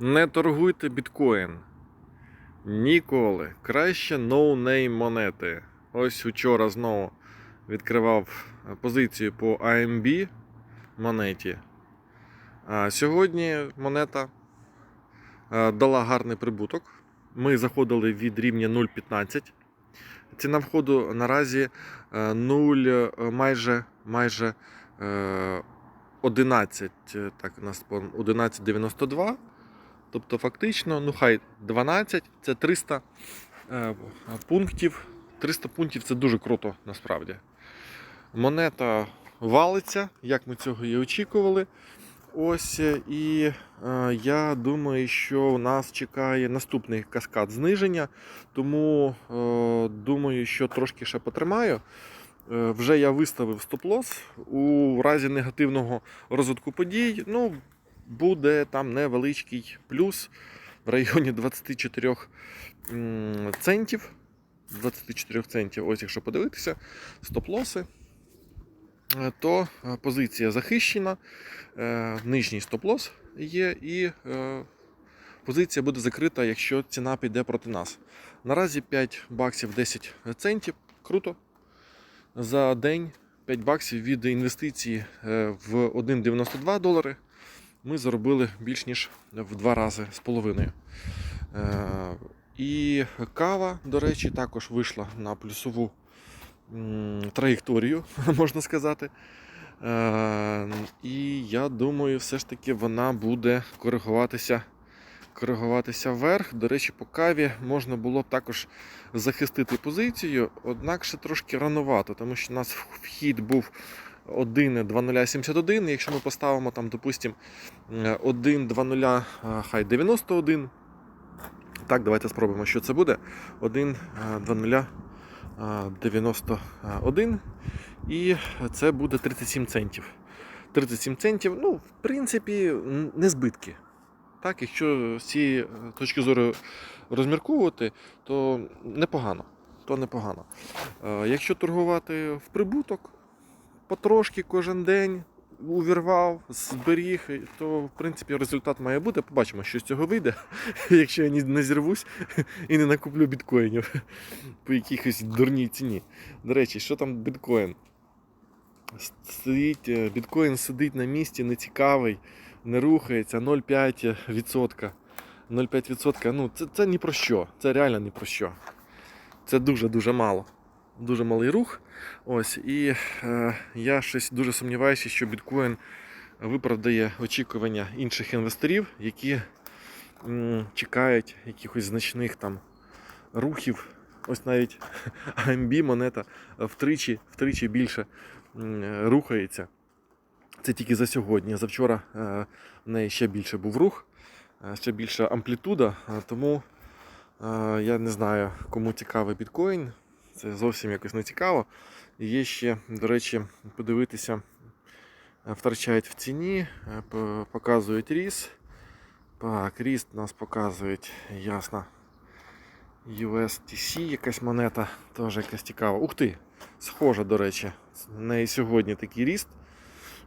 Не торгуйте біткоін. Ніколи. Краще ноунейм монети. Ось вчора знову відкривав позицію по AMB монеті. А сьогодні монета е, дала гарний прибуток. Ми заходили від рівня 0,15. Ціна входу наразі е, 0, е, майже, майже е, 11, е, так, у нас 11,92. Тобто, фактично, ну хай 12, це 300 е, пунктів. 300 пунктів це дуже круто насправді. Монета валиться, як ми цього і очікували. Ось, е, і е, я думаю, що нас чекає наступний каскад зниження. Тому е, думаю, що трошки ще потримаю. Е, вже я виставив стоп-лосс. У разі негативного розвитку подій, ну, буде там невеличкий плюс в районі 24 центів. 24 центів, ось якщо подивитися, стоп-лоси, е, то е, позиція захищена, е, нижній стоп-лос є, і позиція буде закрита, якщо ціна піде проти нас. Наразі 5 баксів 10 центів. Круто. За день 5 баксів від інвестиції в 1,92 долари ми заробили більш ніж в два рази з половиною. Е, І кава, до речі, також вийшла на плюсову траєкторію, можна сказати. Е, І я думаю, все ж таки вона буде коригуватися, коригуватися вверх. До речі, по каві можна було б також захистити позицію, однак ще трошки ранувато, тому що у нас вхід був 1.2071. Якщо ми поставимо там, допустимо, 1.20, а, хай 91. Так, давайте спробуємо, що це буде. 1.2091. І це буде 37 центів. 37 центів, ну, в принципі, не збитки. Так, якщо з цієї е, точки зору розмірковувати, то непогано. То непогано. Е, Якщо торгувати в прибуток, потрошки кожен день увірвав, зберіг, то в принципі результат має бути. Побачимо, що з цього вийде, якщо я не зірвусь і не накуплю біткоїнів по якихось дурній ціні. До речі, що там біткоін? Стоїть, е, біткоін сидить на місці, нецікавий, не рухається 0,5%. 0,5%. Ну, це, це ні про що. Це реально ні про що. Це дуже-дуже мало. Дуже малий рух. Ось, і е, я щось дуже сумніваюся, що біткоін виправдає очікування інших інвесторів, які м, чекають якихось значних там рухів. Ось навіть AMB монета втричі, втричі більше рухається. Це тільки за сьогодні. За вчора е, в неї ще більше був рух, е, ще більша амплітуда. Тому е, я не знаю, кому цікавий біткоін. Це зовсім якось не цікаво. І Є ще, до речі, подивитися, е, втрачають в ціні, е, показують ріс. Так, ріст нас показують, ясно. USTC якась монета, теж якась цікава. Ух ти! Схожа, до речі. В неї сьогодні такий ріст.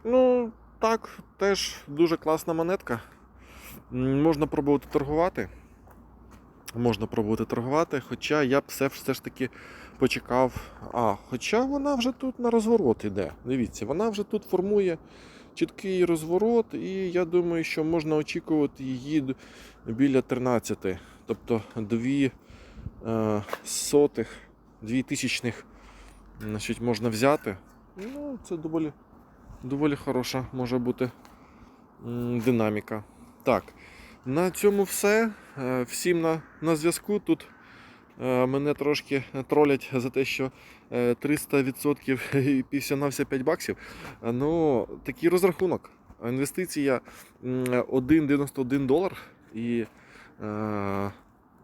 Ну, так, теж дуже класна монетка. Можна пробувати торгувати. Можна пробувати торгувати, хоча я б все, все ж таки почекав. А, хоча вона вже тут на розворот іде. Дивіться, вона вже тут формує чіткий розворот, і я думаю, що можна очікувати її біля 13. Тобто 2 е, сотих, 2 тисячних значить, можна взяти. Ну, це доволі, доволі хороша може бути динаміка. Так, на цьому все. Е, Всім на, на зв'язку. Тут е, мене трошки тролять за те, що е, 300% і півсянався 5 баксів. Е, Ну, такий розрахунок. Інвестиція 1,91 долар і е,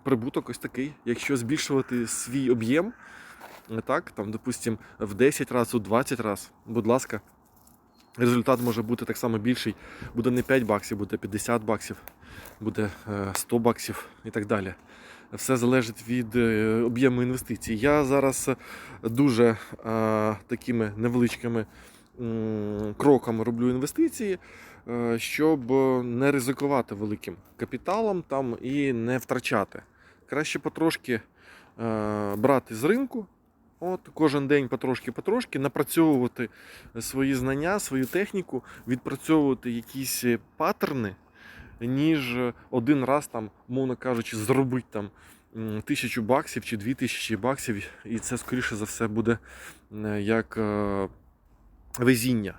прибуток ось такий. Якщо збільшувати свій об'єм, е, так, там, допустим, в 10 разів, у 20 разів, будь ласка, результат може бути так само більший. Буде не 5 баксів, буде 50 баксів, буде е, 100 баксів і так далі. Все залежить від е, об'єму інвестицій. Я зараз е, дуже е, такими невеличкими кроками роблю інвестиції. е, щоб не ризикувати великим капіталом там і не втрачати. Краще потрошки е, брати з ринку. От кожен день потрошки-потрошки напрацьовувати свої знання, свою техніку, відпрацьовувати якісь паттерни, ніж один раз там, мовно кажучи, зробити там тисячу баксів чи дві тисячі баксів, і це скоріше за все буде е, як е, везіння.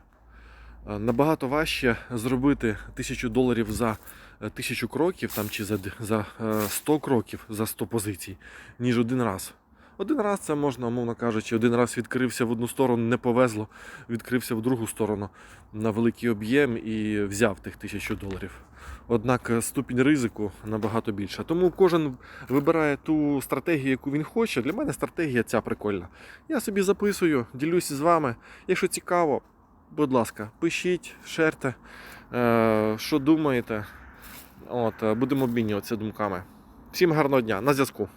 Е, Набагато важче зробити тисячу доларів за е, тисячу кроків там, чи за, д- за е, 100 кроків за 100 позицій, ніж один раз. Один раз це можна, умовно кажучи, один раз відкрився в одну сторону, не повезло, відкрився в другу сторону на великий об'єм і взяв тих тисячу доларів. Однак е, ступінь ризику набагато більша. Тому кожен вибирає ту стратегію, яку він хоче. Для мене стратегія ця прикольна. Я собі записую, ділюся з вами. Якщо цікаво, будь ласка, пишіть, шерте, е, що думаєте. От, е, будемо обмінюватися думками. Всім гарного дня, на зв'язку.